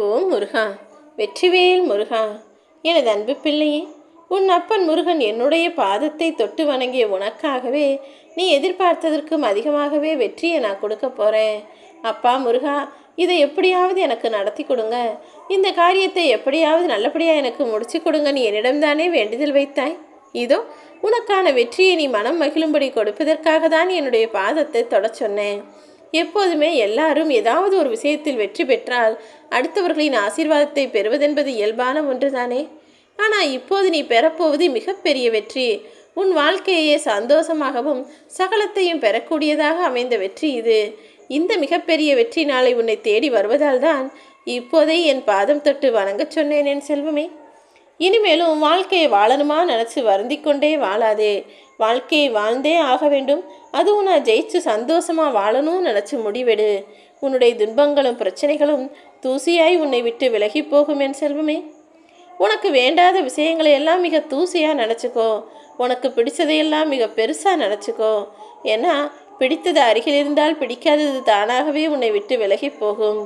ஓ முருகா வெற்றிவேல் முருகா எனது அன்பு பிள்ளையே உன் அப்பன் முருகன் என்னுடைய பாதத்தை தொட்டு வணங்கிய உனக்காகவே நீ எதிர்பார்த்ததற்கும் அதிகமாகவே வெற்றியை நான் கொடுக்க போகிறேன் அப்பா முருகா இதை எப்படியாவது எனக்கு நடத்தி கொடுங்க. இந்த காரியத்தை எப்படியாவது நல்லபடியாக எனக்கு முடிச்சு கொடுங்க. நீ என்னிடம்தானே வேண்டுதல் வைத்தாய்? இதோ உனக்கான வெற்றியை நீ மனம் மகிழும்படி கொடுப்பதற்காக தான் என்னுடைய பாதத்தை தொட சொன்னேன். எப்போதுமே எல்லாரும் ஏதாவது ஒரு விஷயத்தில் வெற்றி பெற்றால் அடுத்தவர்களின் ஆசீர்வாதத்தை பெறுவதென்பது இயல்பான ஒன்றுதானே? ஆனால் இப்போது நீ பெறப்போவது மிகப்பெரிய வெற்றி. உன் வாழ்க்கையே சந்தோஷமாகவும் சகலத்தையும் பெறக்கூடியதாக அமைந்த வெற்றி இது. இந்த மிகப்பெரிய வெற்றி நாளை உன்னை தேடி வருவதால் தான் இப்போதே என் பாதம் தொட்டு வணங்கச் சொன்னேன் என் செல்வமே. இனிமேலும் வாழ்க்கையை வாழணுமா நினச்சி வருந்திக்கொண்டே வாழாதே. வாழ்க்கையை வாழ்ந்தே ஆக வேண்டும். அதுவும் நான் ஜெயிச்சு சந்தோஷமாக வாழணும்னு நினச்சி முடிவெடு. உன்னுடைய துன்பங்களும் பிரச்சனைகளும் தூசியாய் உன்னை விட்டு விலகி போகும் என் செல்வமே. உனக்கு வேண்டாத விஷயங்களை எல்லாம் மிக தூசியாக நினச்சிக்கோ. உனக்கு பிடிச்சதையெல்லாம் மிக பெருசாக நினச்சிக்கோ. ஏன்னா பிடித்தது அருகில் இருந்தால் பிடிக்காதது தானாகவே உன்னை விட்டு விலகி போகும்.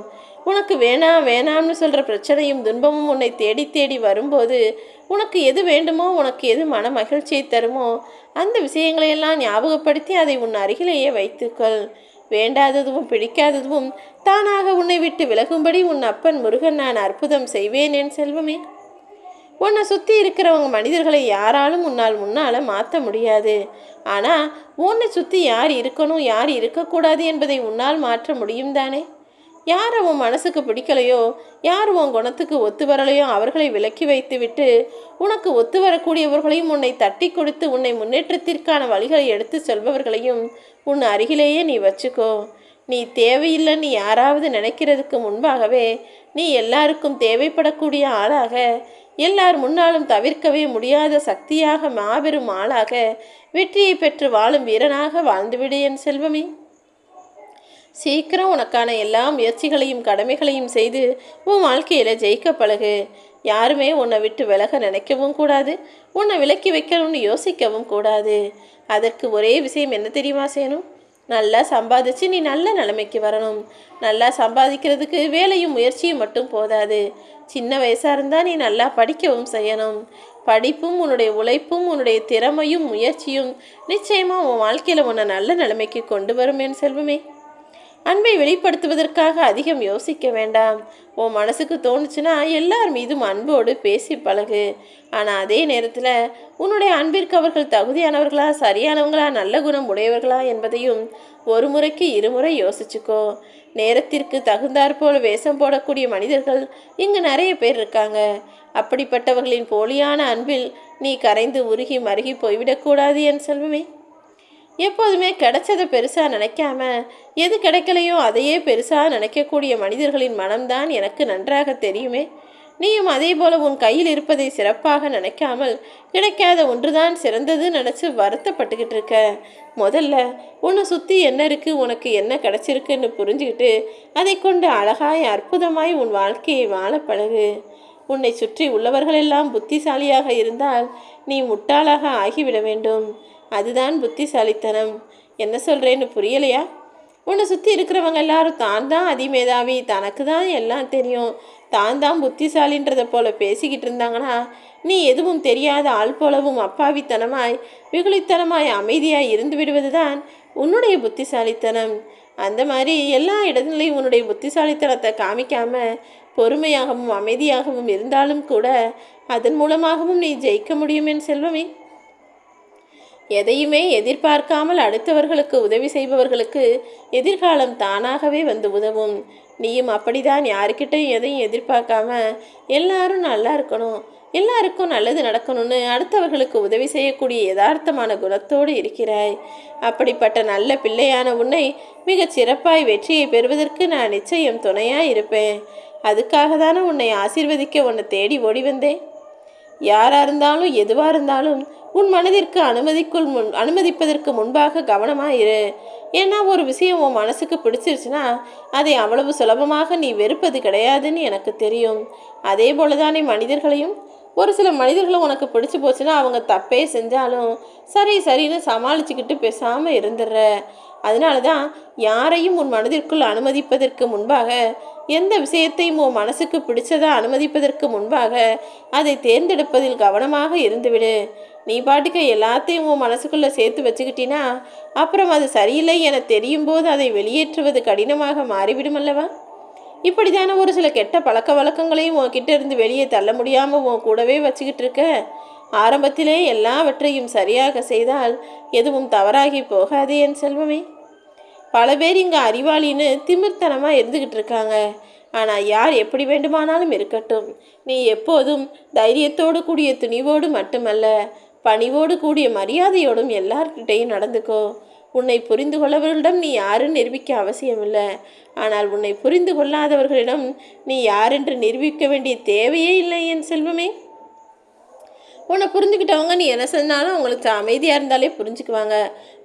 உனக்கு வேணாம் வேணாம்னு சொல்கிற பிரச்சனையும் துன்பமும் உன்னை தேடி தேடி வரும்போது உனக்கு எது வேண்டுமோ உனக்கு எது மன மகிழ்ச்சியை தருமோ அந்த விஷயங்களையெல்லாம் ஞாபகப்படுத்தி அதை உன் அருகிலேயே வைத்துக்கொள். வேண்டாததும் பிடிக்காததும் தானாக உன்னை விட்டு விலகும்படி உன் அப்பன் முருகன் நான் அற்புதம் செய்வேன் என் செல்வமே. உன்னை சுற்றி இருக்கிறவங்க மனிதர்களை யாராலும் உன்னால் முன்னால் மாற்ற முடியாது. ஆனால் உன்னை சுற்றி யார் இருக்கணும் யார் இருக்கக்கூடாது என்பதை உன்னால் மாற்ற முடியும் தானே? யார் உன் மனசுக்கு பிடிக்கலையோ யார் உன் குணத்துக்கு ஒத்து வரலையோ அவர்களை விலக்கி வைத்துவிட்டு உனக்கு ஒத்து வரக்கூடியவர்களையும் உன்னை தட்டி கொடுத்து உன்னை முன்னேற்றத்திற்கான வழிகளை எடுத்து சொல்பவர்களையும் உன் அருகிலேயே நீ வச்சுக்கோ. நீ தேவையில்லைன்னு யாராவது நினைக்கிறதுக்கு முன்பாகவே நீ எல்லாருக்கும் தேவைப்படக்கூடிய ஆளாக எல்லார் முன்னாலும் தவிர்க்கவே முடியாத சக்தியாக மாபெரும் ஆளாக வெற்றியை பெற்று வாழும் வீரனாக வாழ்ந்துவிடு என் செல்வமே. சீக்கிரம் உனக்கான எல்லா முயற்சிகளையும் கடமைகளையும் செய்து உன் வாழ்க்கையில் ஜெயிக்க பழகு. யாருமே உன்னை விட்டு விலக நினைக்கவும் கூடாது உன்னை விலக்கி வைக்கணும்னு யோசிக்கவும் கூடாது. அதற்கு ஒரே விஷயம் என்ன தெரியுமா செய்யணும் நல்லா சம்பாதிச்சு நீ நல்ல நிலைமைக்கு வரணும். நல்லா சம்பாதிக்கிறதுக்கு வேலையும் முயற்சியும் மட்டும் போதாது. சின்ன வயசாக இருந்தால் நீ நல்லா படிக்கவும் செய்யணும். படிப்பும் உன்னுடைய உழைப்பும் உன்னுடைய திறமையும் முயற்சியும் நிச்சயமாக உன் வாழ்க்கையில் உன்னை நல்ல நிலைமைக்கு கொண்டு வரும் என் செல்வமே. அன்பை வெளிப்படுத்துவதற்காக அதிகம் யோசிக்க வேண்டாம். உன் மனசுக்கு தோணுச்சுன்னா எல்லார் மீதும் அன்போடு பேசி பழகு. ஆனால் அதே நேரத்தில் உன்னுடைய அன்பிற்கு அவர்கள் தகுதியானவர்களா சரியானவங்களா நல்ல குணம் உடையவர்களா என்பதையும் ஒரு முறைக்கு இருமுறை யோசிச்சுக்கோ. நேரத்திற்கு தகுந்தாற்போல் வேஷம் போடக்கூடிய மனிதர்கள் இங்கு நிறைய பேர் இருக்காங்க. அப்படிப்பட்டவர்களின் போலியான அன்பில் நீ கரைந்து உருகி மருகி போய்விடக்கூடாது என் செல்வமே. எப்போதுமே கிடைச்சதை பெருசாக நினைக்காம எது கிடைக்கலையோ அதையே பெருசாக நினைக்கக்கூடிய மனிதர்களின் மனம்தான் எனக்கு நன்றாக தெரியுமே. நீயும் அதே போல உன் கையில் இருப்பதை சிறப்பாக நினைக்காமல் கிடைக்காத ஒன்றுதான் சிறந்தது நினச்சி வருத்தப்பட்டுக்கிட்டு இருக்க. முதல்ல உன்னை சுற்றி என்ன இருக்குது உனக்கு என்ன கிடைச்சிருக்குன்னு புரிஞ்சுக்கிட்டு அதை கொண்டு அழகாய் அற்புதமாய் உன் வாழ்க்கையை வாழ பழகு. உன்னை சுற்றி உள்ளவர்களெல்லாம் புத்திசாலியாக இருந்தால் நீ முட்டாளாக ஆகிவிட வேண்டும். அதுதான் புத்திசாலித்தனம். என்ன சொல்கிறேன்னு புரியலையா? உன்னை சுற்றி இருக்கிறவங்க எல்லாரும் தான் தான் அதிமேதாவி தனக்கு தான் எல்லாம் தெரியும். தான் தான் புத்திசாலின்றதை போல பேசிக்கிட்டு இருந்தாங்கன்னா நீ எதுவும் தெரியாத ஆள் போலவும் அப்பாவித்தனமாய் வெகுளித்தனமாய் அமைதியாய் இருந்து விடுவது தான் உன்னுடைய புத்திசாலித்தனம். அந்த மாதிரி எல்லா இடத்துலையும் உன்னுடைய புத்திசாலித்தனத்தை காமிக்காம பொறுமையாகவும் அமைதியாகவும் இருந்தாலும் கூட அதன் மூலமாகவும் நீ ஜெயிக்க முடியும் என் செல்வமே. எதையுமே எதிர்பார்க்காமல் அடுத்தவர்களுக்கு உதவி செய்பவர்களுக்கு எதிர்காலம் தானாகவே வந்து உதவும். நீயும் அப்படிதான் யாருக்கிட்டையும் எதையும் எதிர்பார்க்காம எல்லாரும் நல்லா இருக்கணும் எல்லாருக்கும் நல்லது நடக்கணும்னு அடுத்தவர்களுக்கு உதவி செய்யக்கூடிய யதார்த்தமான குணத்தோடு இருக்கிறாய். அப்படிப்பட்ட நல்ல பிள்ளையான உன்னை மிகச் சிறப்பாய் வெற்றியை பெறுவதற்கு நான் நிச்சயம் துணையாக இருப்பேன். அதுக்காக தானே உன்னை ஆசீர்வதிக்க உன்னை தேடி ஓடி வந்தேன். யாராக இருந்தாலும் எதுவாக இருந்தாலும் உன் மனதிற்கு அனுமதிக்குள் முன் அனுமதிப்பதற்கு முன்பாக கவனமாக இரு. ஏன்னா ஒரு விஷயம் உன் மனசுக்கு பிடிச்சிருச்சுன்னா அதை அவ்வளவு சுலபமாக நீ வெறுப்பது கிடையாதுன்னு எனக்கு தெரியும். அதே போல தானே மனிதர்களையும். ஒரு சில மனிதர்களும் உனக்கு பிடிச்சி போச்சுன்னா அவங்க தப்பே செஞ்சாலும் சரி சரின்னு சமாளிச்சுக்கிட்டு பேசாமல் இருந்துடுற. அதனால தான் யாரையும் உன் மனதிற்குள் அனுமதிப்பதற்கு முன்பாக எந்த விஷயத்தையும் உன் மனசுக்கு பிடிச்சதா அனுமதிப்பதற்கு முன்பாக அதை தேர்ந்தெடுப்பதில் கவனமாக இருந்துவிடு. நீ பாட்டுக்கு எல்லாத்தையும் உன் மனசுக்குள்ளே சேர்த்து வச்சுக்கிட்டினா அப்புறம் அது சரியில்லை என தெரியும் போது அதை வெளியேற்றுவது கடினமாக மாறிவிடும் அல்லவா இப்படிதானே ஒரு சில கெட்ட பழக்க வழக்கங்களையும் உன்கிட்ட இருந்து வெளியே தள்ள முடியாமல் உன் கூடவே வச்சுக்கிட்டு இருக்க? ஆரம்பத்திலே எல்லாவற்றையும் சரியாக செய்தால் எதுவும் தவறாகி போகாது என் செல்வமே. பல பேர் இங்கே அறிவாளின்னு திமிர்த்தனமாக இருந்துக்கிட்டு இருக்காங்க. ஆனால் யார் எப்படி வேண்டுமானாலும் இருக்கட்டும். நீ எப்போதும் தைரியத்தோடு கூடிய துணிவோடு மட்டுமல்ல பணிவோடு கூடிய மரியாதையோடும் எல்லார்கிட்டையும் நடந்துக்கோ. உன்னை புரிந்து கொள்ளவர்களிடம் நீ யாருன்னு நிரூபிக்க அவசியமில்லை. ஆனால் உன்னை புரிந்து கொள்ளாதவர்களிடம் நீ யாரென்று நிரூபிக்க வேண்டிய தேவையே இல்லை என் செல்வமே. உன்னை புரிஞ்சுக்கிட்டவங்க நீ என்ன சொன்னாலும் அவங்களுக்கு அமைதியாக இருந்தாலே புரிஞ்சுக்குவாங்க.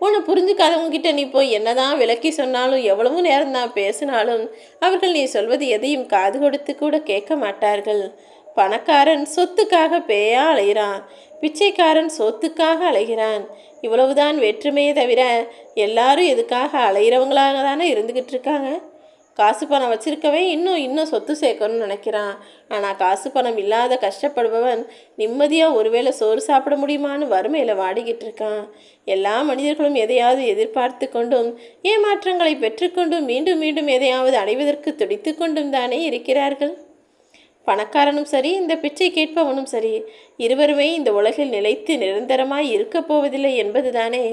உன்னை புரிஞ்சுக்காதவங்க கிட்ட நீ போய் என்னதான் விளக்கி சொன்னாலும் எவ்வளவு நேரம் தான் பேசினாலும் அவர்கள் நீ சொல்வது எதையும் காது கொடுத்து கூட கேட்க மாட்டார்கள். பணக்காரன் சொத்துக்காக பேயா அலைகிறான். பிச்சைக்காரன் சொத்துக்காக அலைகிறான். இவ்வளவுதான் வேற்றுமையே தவிர எல்லாரும் எதுக்காக அலைகிறவங்களாக தானே இருந்துக்கிட்டு இருக்காங்க? காசு பணம் வச்சிருக்கவே இன்னும் இன்னும் சொத்து சேர்க்கணும்னு நினைக்கிறான். ஆனால் காசு பணம் இல்லாத கஷ்டப்படுபவன் நிம்மதியாக ஒருவேளை சோறு சாப்பிட முடியுமான்னு வறுமையில் வாடிக்கிட்டு இருக்கான். எல்லா மனிதர்களும் எதையாவது எதிர்பார்த்து கொண்டும் ஏமாற்றங்களை பெற்றுக்கொண்டும் மீண்டும் மீண்டும் எதையாவது அடைவதற்கு துடித்து கொண்டும் தானே இருக்கிறார்கள். பணக்காரனும் சரி இந்த பிச்சை கேட்பவனும் சரி இருவருமே இந்த உலகில் நிலைத்து நிரந்தரமாய் இருக்கப் போவதில்லை என்பதுதானே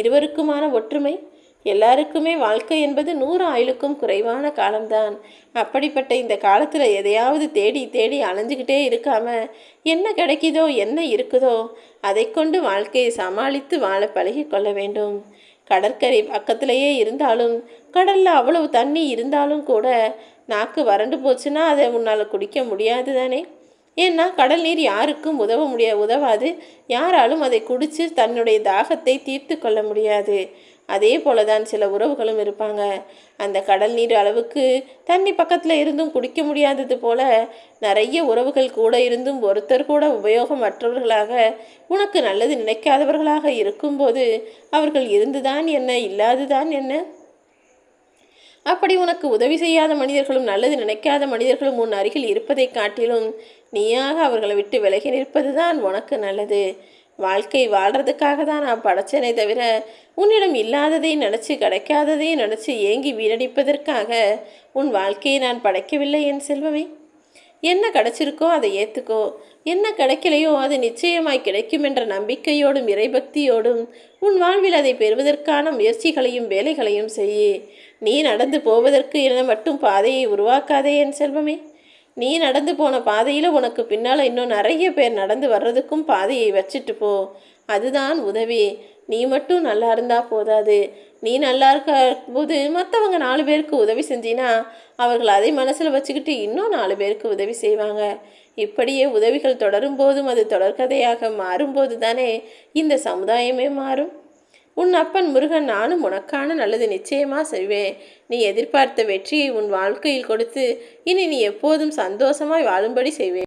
இருவருக்குமான ஒற்றுமை? எல்லாருக்குமே வாழ்க்கை என்பது நூறு ஆயுளுக்கும் குறைவான காலம்தான். அப்படிப்பட்ட இந்த காலத்தில் எதையாவது தேடி தேடி அலைஞ்சுக்கிட்டே இருக்காம என்ன கிடைக்குதோ என்ன இருக்குதோ அதை கொண்டு வாழ்க்கையை சமாளித்து வாழ பழகி கொள்ள வேண்டும். கடற்கரை பக்கத்திலேயே இருந்தாலும் கடலில் அவ்வளவு தண்ணி இருந்தாலும் கூட நாக்கு வறண்டு போச்சுன்னா அதை உன்னால் குடிக்க முடியாது தானே? ஏன்னா கடல் நீர் யாருக்கும் உதவ முடிய உதவாது. யாராலும் அதை குடித்து தன்னுடைய தாகத்தை தீர்த்து கொள்ள முடியாது. அதே போல தான் சில உறவுகளும் இருப்பாங்க. அந்த கடல் நீர் அளவுக்கு தண்ணி பக்கத்தில் இருந்தும் குடிக்க முடியாதது போல நிறைய உறவுகள் கூட இருந்தும் ஒருத்தர் கூட உபயோகமற்றவர்களாக உனக்கு நல்லது நினைக்காதவர்களாக இருக்கும்போது அவர்கள் இருந்துதான் என்ன இல்லாதுதான் என்ன? அப்படி உனக்கு உதவி செய்யாத மனிதர்களும் நல்லது நினைக்காத மனிதர்களும் உன் அருகில் இருப்பதை காட்டிலும் நீயாக அவர்களை விட்டு விலகி நிற்பது தான் உனக்கு நல்லது. வாழ்க்கை வாழ்கிறதுக்காக தான் நான் படைச்சேனே தவிர உன்னிடம் இல்லாததை நினச்சி கிடைக்காததை நினச்சி ஏங்கி வீணடிப்பதற்காக உன் வாழ்க்கையை நான் படைக்கவில்லை என் செல்வமே. என்ன கிடைச்சிருக்கோ அதை ஏற்றுக்கோ என்ன கிடைக்கலையோ அது நிச்சயமாய் கிடைக்கும் என்ற நம்பிக்கையோடும் இறைபக்தியோடும் உன் வாழ்வில் அதை பெறுவதற்கான முயற்சிகளையும் வேலைகளையும் செய்ய. நீ நடந்து போவதற்கு என மட்டும் பாதையை உருவாக்காதே என் செல்வமே. நீ நடந்து போன பாதையில் உனக்கு பின்னால் இன்னும் நிறைய பேர் நடந்து வர்றதுக்கும் பாதையை வச்சுட்டு போ. அதுதான் உதவி. நீ மட்டும் நல்லா இருந்தால் போதாது. நீ நல்லா இருக்க போது மற்றவங்க நாலு பேருக்கு உதவி செஞ்சினா அவர்கள் அதை மனசில் வச்சுக்கிட்டு இன்னும் நாலு பேருக்கு உதவி செய்வாங்க. இப்படியே உதவிகள் தொடரும் போதும் அது தொடர்கதையாக மாறும்போது தானே இந்த சமுதாயமே மாறும். உன் அப்பன் முருகன் நானும் உனக்கான நல்லது நிச்சயமாக செய்வேன். நீ எதிர்பார்த்த வெற்றியை உன் வாழ்க்கையில் கொடுத்து இனி நீ எப்போதும் சந்தோஷமாய் வாழும்படி செய்வேன்